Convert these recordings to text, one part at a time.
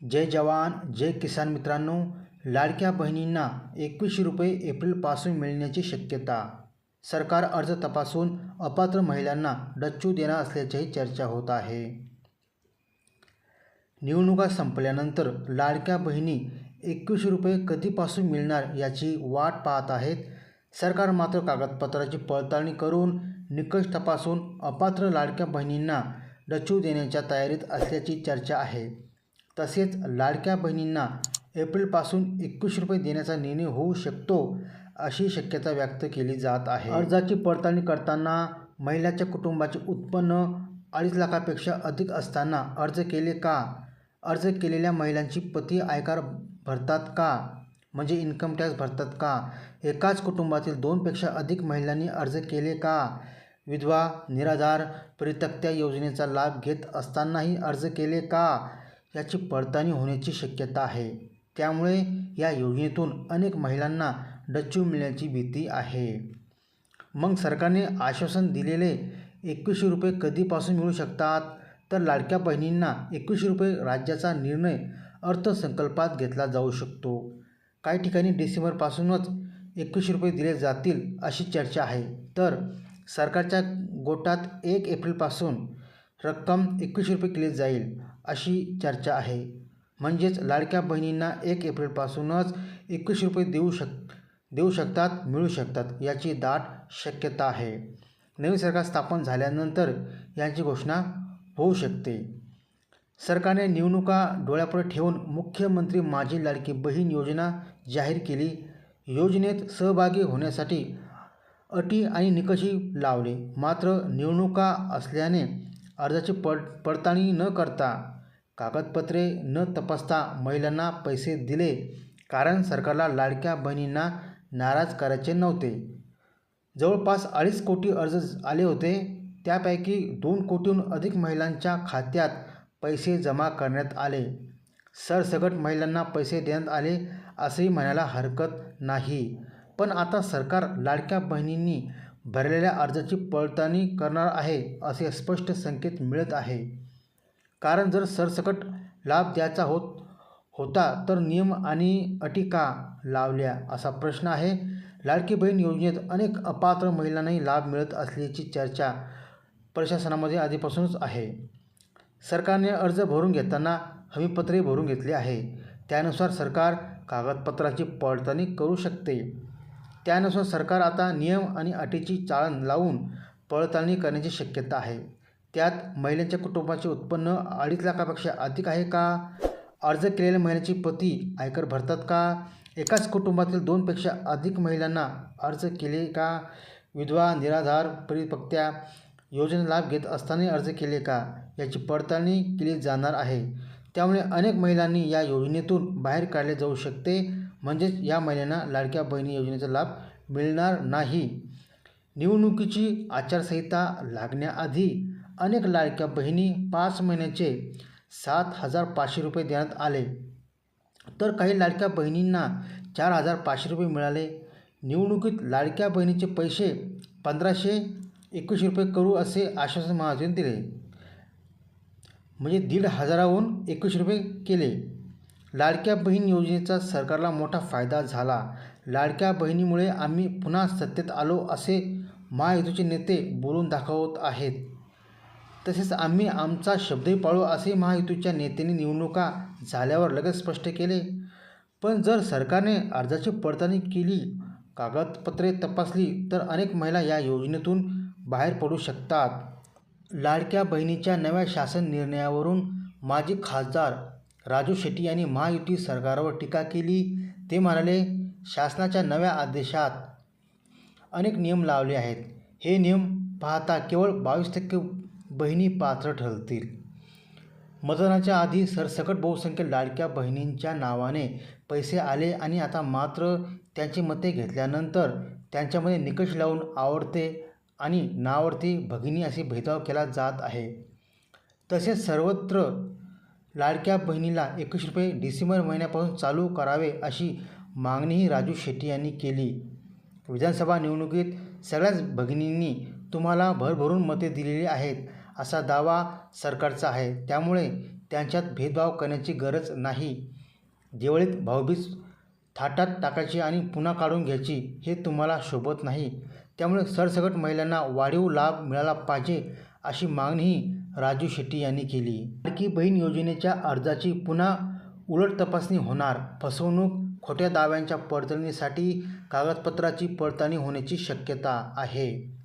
जय जवान जय किसान मित्रांनो. लाडक्या बहिणींना एकवीसशे रुपये एप्रिलपासून मिळण्याची शक्यता. सरकार अर्ज तपासून अपात्र महिलांना डच्चू देणार असल्याचीही चर्चा होत आहे. निवडणुका संपल्यानंतर लाडक्या बहिणी एकवीसशे रुपये कधीपासून मिळणार याची वाट पाहत आहेत. सरकार मात्र कागदपत्राची पडताळणी करून निकष तपासून अपात्र लाडक्या बहिणींना डच्चू देण्याच्या तयारीत असल्याची चर्चा आहे. तसेच लाडक्या बहिणींना एप्रिलपासून एकवीस रुपये देण्याचा निर्णय होऊ शकतो अशी शक्यता व्यक्त केली जात आहे. अर्जाची पडताळणी करताना महिलाच्या कुटुंबाचे उत्पन्न अडीच लाखापेक्षा अधिक असताना अर्ज केले का? अर्ज केलेल्या महिलांची पती आयकर भरतात का? म्हणजे इन्कम टॅक्स भरतात का? एकाच कुटुंबातील दोनपेक्षा अधिक महिलांनी अर्ज केले का? विधवा निराधार परितक्त्या योजनेचा लाभ घेत असतानाही अर्ज केले का? याची पडताळणी होण्याची शक्यता आहे. त्यामुळे या योजनेतून अनेक महिलांना डच्चू मिळण्याची भीती आहे. मग सरकारने आश्वासन दिलेले एकवीसशे रुपये कधीपासून मिळू शकतात? तर लाडक्या बहिणींना एकवीसशे रुपये राज्याचा निर्णय अर्थसंकल्पात घेतला जाऊ शकतो. काही ठिकाणी डिसेंबरपासूनच एकवीसशे रुपये दिले जातील अशी चर्चा आहे. तर सरकारच्या गोटात एक एप्रिलपासून रक्कम एकवीसशे रुपये केली जाईल. अशी चर्चा आहे. म्हणजेच लाडक्या बहिणींना एक एप्रिलपासूनच एकवीस रुपये देऊ शक देऊ शकतात मिळू शकतात याची दाट शक्यता आहे. नवीन सरकार स्थापन झाल्यानंतर यांची घोषणा होऊ शकते. सरकारने निवडणुका डोळ्यापुढे ठेवून मुख्यमंत्री माझी लाडकी बहीण योजना जाहीर केली. योजनेत सहभागी होण्यासाठी अटी आणि निकषही लावले. मात्र निवडणुका असल्याने अर्जाची पड पडताळणी न करता कागदपत्रे न तपासता महिलांना पैसे दिले कारण सरकारला लाडक्या बहिणींना नाराज करायचे नव्हते. जवळपास अडीच कोटी अर्ज आले होते. त्यापैकी दोन कोटीहून अधिक महिलांच्या खात्यात पैसे जमा करण्यात आले. सरसकट महिलांना पैसे देण्यात आले असेही म्हणायला हरकत नाही. पण आता सरकार लाडक्या बहिणींनी भरलेल्या अर्जाची पडताळणी करणार आहे असे स्पष्ट संकेत मिळत आहे. कारण जर सरसकट लाभ द्यायचा होत होता तर नियम आणि अटी का लावल्या असा प्रश्न आहे. लाडकी बहीण योजनेत अनेक अपात्र महिलांनाही लाभ मिळत असल्याची चर्चा प्रशासनामध्ये आधीपासूनच आहे. सरकारने अर्ज भरून घेताना हमीपत्रे भरून घेतले आहे. त्यानुसार सरकार कागदपत्राची पडताळणी करू शकते. त्यानुसार सरकार आता नियम आणि अटीची चाळण लावून पडताळणी करण्याची शक्यता आहे. त्यात महिलांच्या कुटुंबाचे उत्पन्न अडीच लाखापेक्षा अधिक आहे का? अर्ज केलेल्या महिलांची पती आयकर भरतात का? एकाच कुटुंबातील दोनपेक्षा अधिक महिलांना अर्ज केले का? विधवा निराधार परिपक्त्या योजना लाभ घेत असतानाही अर्ज केले का? याची पडताळणी केली जाणार आहे. त्यामुळे अनेक महिलांनी या योजनेतून बाहेर काढले जाऊ शकते. म्हणजेच या महिलांना लाडक्या बहिणी योजनेचा लाभ मिळणार नाही. निवडणुकीची आचारसंहिता लागण्याआधी अनेक लाडक्या बहिणी पाच महिन्याचे सात हजार पाचशे रुपये देण्यात आले. तर काही लाडक्या बहिणींना चार हजार पाचशे रुपये मिळाले. निवडणुकीत लाडक्या बहिणीचे पैसे पंधराशे एकवीसशे रुपये करू असे आश्वासन महाजन दिले. म्हणजे दीड हजाराहून एकवीसशे रुपये केले. लाडक्या बहीण योजनेचा सरकारला मोठा फायदा झाला. लाडक्या बहिणीमुळे आम्ही पुन्हा सत्तेत आलो असे महायुतीचे नेते बोलून दाखवत आहेत. तसेच आम्ही आमचा शब्दही पाळू असे महायुतीच्या नेत्यांनी निवडणुका झाल्यावर लगेच स्पष्ट केले. पण जर सरकारने अर्जाची पडताळणी केली कागदपत्रे तपासली तर अनेक महिला या योजनेतून बाहेर पडू शकतात. लाडक्या बहिणीच्या नव्या शासन निर्णयावरून माजी खासदार राजू शेट्टी यांनी महायुती सरकारवर टीका केली. ते म्हणाले शासनाच्या नव्या आदेशात अनेक नियम लावले आहेत. हे नियम पाहता केवळ बावीस टक्के बहिणी पात्र ठरतील. मतदानाच्या आधी सरसकट बहुसंख्य लाडक्या बहिणींच्या नावाने पैसे आले आणि आता मात्र त्यांची मते घेतल्यानंतर त्यांच्यामध्ये निकष लावून आवडते आणि नावडती भगिनी असे भेदभाव केला जात आहे. तसेच सर्वत्र लाडक्या बहिणीला एकवीस रुपये डिसेंबर महिन्यापासून चालू करावे अशी मागणीही राजू शेट्टी यांनी केली. विधानसभा निवडणुकीत सगळ्याच भगिनींनी तुम्हाला भरभरून मते दिलेली आहेत. असा दावा सरकारचा आहे. त्यामुळे त्यांच्यात भेदभाव करण्याची गरज नाही. दिवाळीत भाऊबीज थाटात टाकायची आणि पुन्हा काढून घ्यायची हे तुम्हाला शोभत नाही. त्यामुळे सरसकट महिलांना वाढीव लाभ मिळाला पाहिजे अशी मागणीही राजू शेट्टी यांनी केली. लाडकी बहीण योजनेच्या अर्जाची पुन्हा उलट तपासणी होणार. फसवणूक खोट्या दाव्यांच्या पडताळणीसाठी कागदपत्राची पडताळणी होण्याची शक्यता आहे.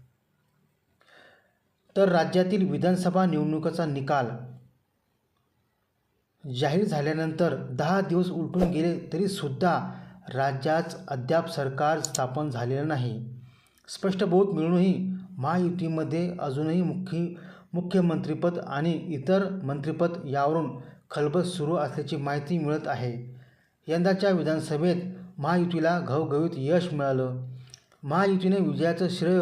तर राज्यातील विधानसभा निवडणुकीचा निकाल जाहीर झाल्यानंतर दहा दिवस उलटून गेले तरीसुद्धा राज्यात अद्याप सरकार स्थापन झालेलं नाही. स्पष्ट बोध मिळूनही महायुतीमध्ये अजूनही मुख्य मुख्यमंत्रीपद आणि इतर मंत्रिपद यावरून खलबत सुरू असल्याची माहिती मिळत आहे. यंदाच्या विधानसभेत महायुतीला घवघवीत यश मिळालं. महायुतीने विजयाचं श्रेय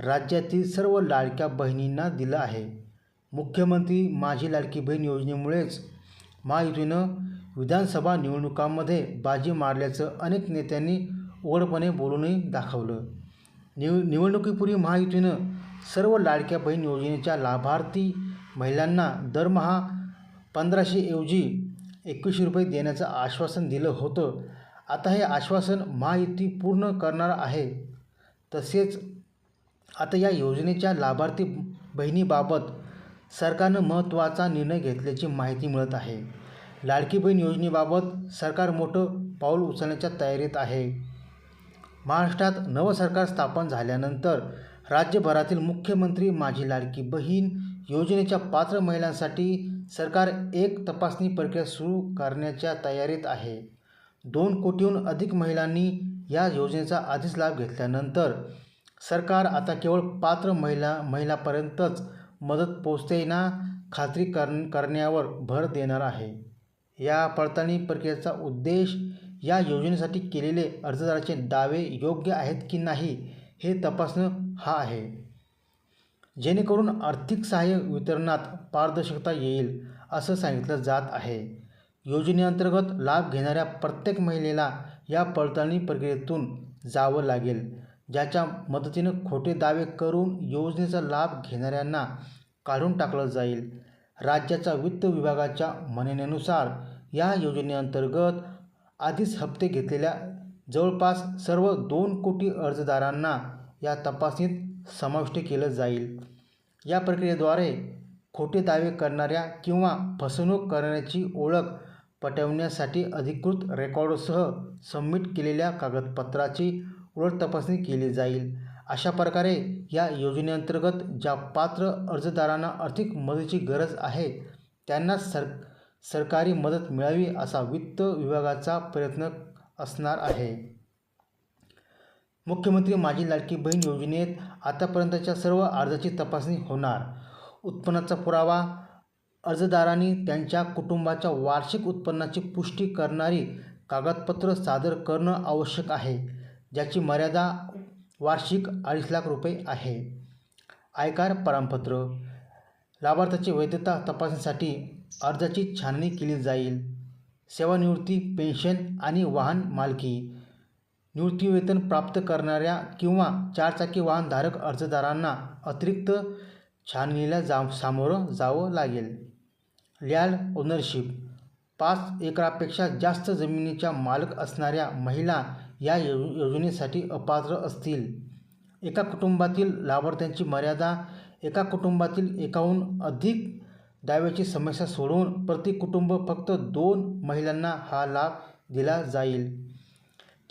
राज्यातील सर्व लाडक्या बहिणींना दिलं आहे. मुख्यमंत्री माझी लाडकी बहीण योजनेमुळेच महायुतीनं विधानसभा निवडणुकांमध्ये बाजी मारल्याचं अनेक नेत्यांनी उघडपणे बोलूनही दाखवलं. निव निवडणुकीपूर्वी महायुतीनं सर्व लाडक्या बहीण योजनेच्या लाभार्थी महिलांना दरमहा पंधराशेऐवजी एकवीसशे रुपये देण्याचं आश्वासन दिलं होतं. आता हे आश्वासन महायुती पूर्ण करणार आहे. तसेच आता या योजनेच्या लाभार्थी बहिणीबाबत सरकारनं महत्त्वाचा निर्णय घेतल्याची माहिती मिळत आहे. लाडकी बहीण योजनेबाबत सरकार मोठं पाऊल उचलण्याच्या तयारीत आहे. महाराष्ट्रात नवं सरकार स्थापन झाल्यानंतर राज्यभरातील मुख्यमंत्री माझी लाडकी बहीण योजनेच्या पात्र महिलांसाठी सरकार एक तपासणी प्रक्रिया सुरू करण्याच्या तयारीत आहे. दोन कोटीहून अधिक महिलांनी या योजनेचा आधीच लाभ घेतल्यानंतर सरकार आता केवळ पात्र महिला महिलापर्यंतच मदत पोचते ना खात्री कर करण्यावर भर देणार आहे. या पडताळणी प्रक्रियेचा उद्देश या योजनेसाठी केलेले अर्जदाराचे दावे योग्य आहेत की नाही हे तपासणं हा आहे. जेणेकरून आर्थिक सहाय्य वितरणात पारदर्शकता येईल असं सांगितलं जात आहे. योजनेअंतर्गत लाभ घेणाऱ्या प्रत्येक महिलेला या पडताळणी प्रक्रियेतून जावं लागेल ज्याच्या मदतीनं खोटे दावे करून योजनेचा लाभ घेणाऱ्यांना काढून टाकलं जाईल. राज्याच्या वित्त विभागाच्या म्हणण्यानुसार या योजनेअंतर्गत आधीच हप्ते घेतलेल्या जवळपास सर्व दोन कोटी अर्जदारांना या तपासणीत समाविष्ट केलं जाईल. या प्रक्रियेद्वारे खोटे दावे करणाऱ्या किंवा फसवणूक करण्याची ओळख पटवण्यासाठी अधिकृत रेकॉर्डसह सबमिट केलेल्या कागदपत्राची उलट तपासणी केली जाईल. अशा प्रकारे या योजनेअंतर्गत ज्या पात्र अर्जदारांना आर्थिक मदतीची गरज आहे त्यांना सर सरकारी मदत मिळावी असा वित्त विभागाचा प्रयत्न असणार आहे. मुख्यमंत्री माझी लाडकी बहीण योजनेत आतापर्यंतच्या सर्व अर्जाची तपासणी होणार. उत्पन्नाचा पुरावा अर्जदारांनी त्यांच्या कुटुंबाच्या वार्षिक उत्पन्नाची पुष्टी करणारी कागदपत्र सादर करणं आवश्यक आहे ज्याची मर्यादा वार्षिक अडीच लाख रुपये आहे. आयकार प्रमाणपत्र लाभार्थ्याची वैधता तपासण्यासाठी अर्जाची छाननी केली जाईल सेवानिवृत्ती पेन्शन आणि वाहन मालकी निवृत्तीवेतन प्राप्त करणाऱ्या किंवा चारचाकी वाहनधारक अर्जदारांना अतिरिक्त छाननीला जा सामोरं जावं लागेल. लँड ओनरशिप पाच एकरापेक्षा जास्त जमिनीच्या मालक असणाऱ्या महिला या यो योजनेसाठी अपात्र असतील. एका कुटुंबातील लाभार्थ्यांची मर्यादा एका कुटुंबातील एकाहून अधिक दाव्याची समस्या सोडवून प्रति कुटुंब फक्त दोन महिलांना हा लाभ दिला जाईल.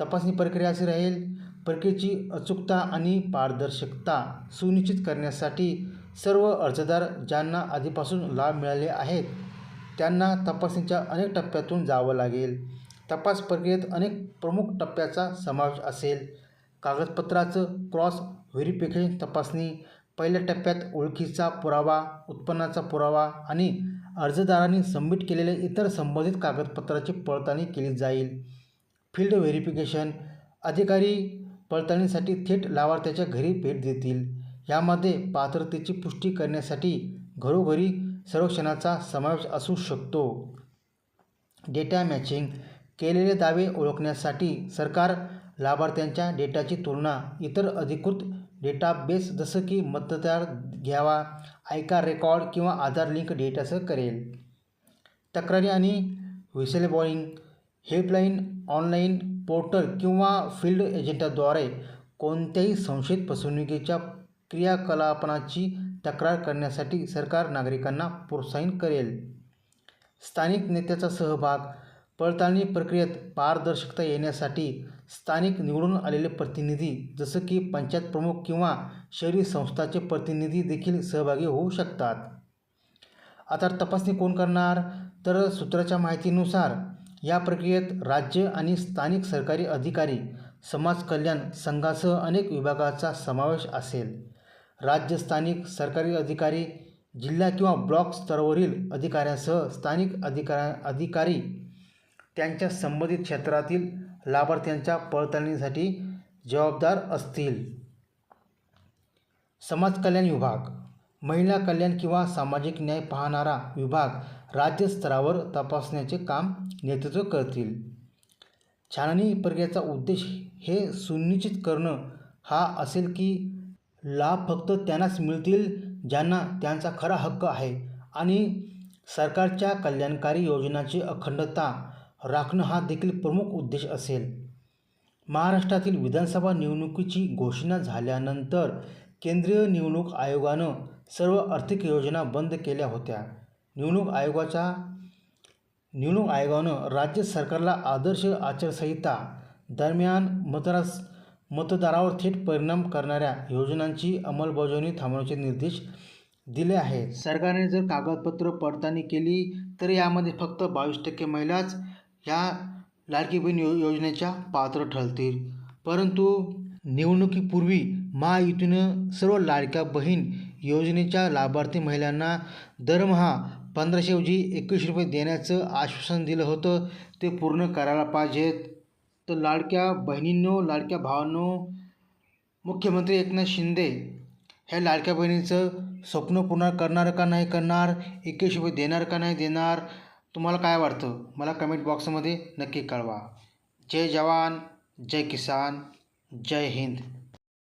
तपासणी प्रक्रिया अशी राहील प्रक्रियेची अचूकता आणि पारदर्शकता सुनिश्चित करण्यासाठी सर्व अर्जदार ज्यांना आधीपासून लाभ मिळाले आहेत त्यांना तपासणीच्या अनेक टप्प्यातून जावं लागेल. तपास प्रक्रियेत अनेक प्रमुख टप्प्याचा समावेश असेल. कागदपत्राचं क्रॉस व्हेरिफिकेशन तपासणी पहिल्या टप्प्यात ओळखीचा पुरावा उत्पन्नाचा पुरावा आणि अर्जदारांनी सबमिट केलेले इतर संबंधित कागदपत्राची पडताळणी केली जाईल. फील्ड व्हेरिफिकेशन अधिकारी पडताळणीसाठी थेट लाभार्थ्याच्या घरी भेट देतील. यामध्ये पात्रतेची पुष्टी करण्यासाठी घरोघरी सर्वेक्षणाचा समावेश असू शकतो. डेटा मॅचिंग केलेले दावे ओळखण्यासाठी सरकार लाभार्थ्यांच्या डेटाची तुलना इतर अधिकृत डेटाबेस जसं की मतदार घ्यावा आयकार रेकॉर्ड किंवा आधार लिंक डेटासह करेल. तक्रारी आणि व्हिसेलबॉईंग हेल्पलाईन ऑनलाईन पोर्टल किंवा फील्ड एजंटाद्वारे कोणत्याही संशयित फसवणुकीच्या क्रियाकलापनाची तक्रार करण्यासाठी सरकार नागरिकांना प्रोत्साहित करेल. स्थानिक नेत्याचा सहभाग पडताळणी प्रक्रियेत पारदर्शकता येण्यासाठी स्थानिक निवडून आलेले प्रतिनिधी जसं की पंचायत प्रमुख किंवा शहरी संस्थाचे प्रतिनिधी देखील सहभागी होऊ शकतात. आता तपासणी कोण करणार? तर सूत्राच्या माहितीनुसार या प्रक्रियेत राज्य आणि स्थानिक सरकारी अधिकारी समाज कल्याण संघासह अनेक विभागाचा समावेश असेल. राज्य स्थानिक सरकारी अधिकारी जिल्हा किंवा ब्लॉक स्तरावरील अधिकाऱ्यांसह स्थानिक अधिकाऱ्या अधिकारी त्यांच्या संबंधित क्षेत्रातील लाभार्थ्यांच्या पडताळणीसाठी जबाबदार असतील. समाज कल्याण विभाग महिला कल्याण किंवा सामाजिक न्याय पाहणारा विभाग राज्यस्तरावर तपासण्याचे काम नेतृत्व करतील. छाननी प्रक्रियेचा उद्देश हे सुनिश्चित करणं हा असेल की लाभ फक्त त्यांनाच मिळतील ज्यांना त्यांचा खरा हक्क आहे. आणि सरकारच्या कल्याणकारी योजनांची अखंडता राखणं हा देखील प्रमुख उद्देश असेल. महाराष्ट्रातील विधानसभा निवडणुकीची घोषणा झाल्यानंतर केंद्रीय निवडणूक आयोगानं सर्व आर्थिक योजना बंद केल्या होत्या. निवडणूक आयोगाच्या निवडणूक आयोगानं राज्य सरकारला आदर्श आचारसंहिता दरम्यान मतदार मतदारावर थेट परिणाम करणाऱ्या योजनांची अंमलबजावणी थांबवण्याचे निर्देश दिले आहेत. सरकारने जर कागदपत्र पडताळणी केली तर यामध्ये फक्त बावीस टक्के महिलाच ह्या लाडकी बहीण यो योजनेच्या पात्र ठरतील. परंतु निवडणुकीपूर्वी महायुतीनं सर्व लाडक्या बहीण योजनेच्या लाभार्थी महिलांना दरमहा पंधराशेऐवजी एकवीस रुपये देण्याचं आश्वासन दिलं होतं. ते पूर्ण करायला पाहिजेत. तर लाडक्या बहिणींनो लाडक्या भावांनो मुख्यमंत्री एकनाथ शिंदे ह्या लाडक्या बहिणीचं स्वप्न पूर्ण करणार का नाही करणार एकवीस रुपये देणार का नाही देणार तुम्हाला काय वाटतं? मला कमेंट बॉक्समध्ये नक्की कळवा. जय जवान जय किसान जय हिंद.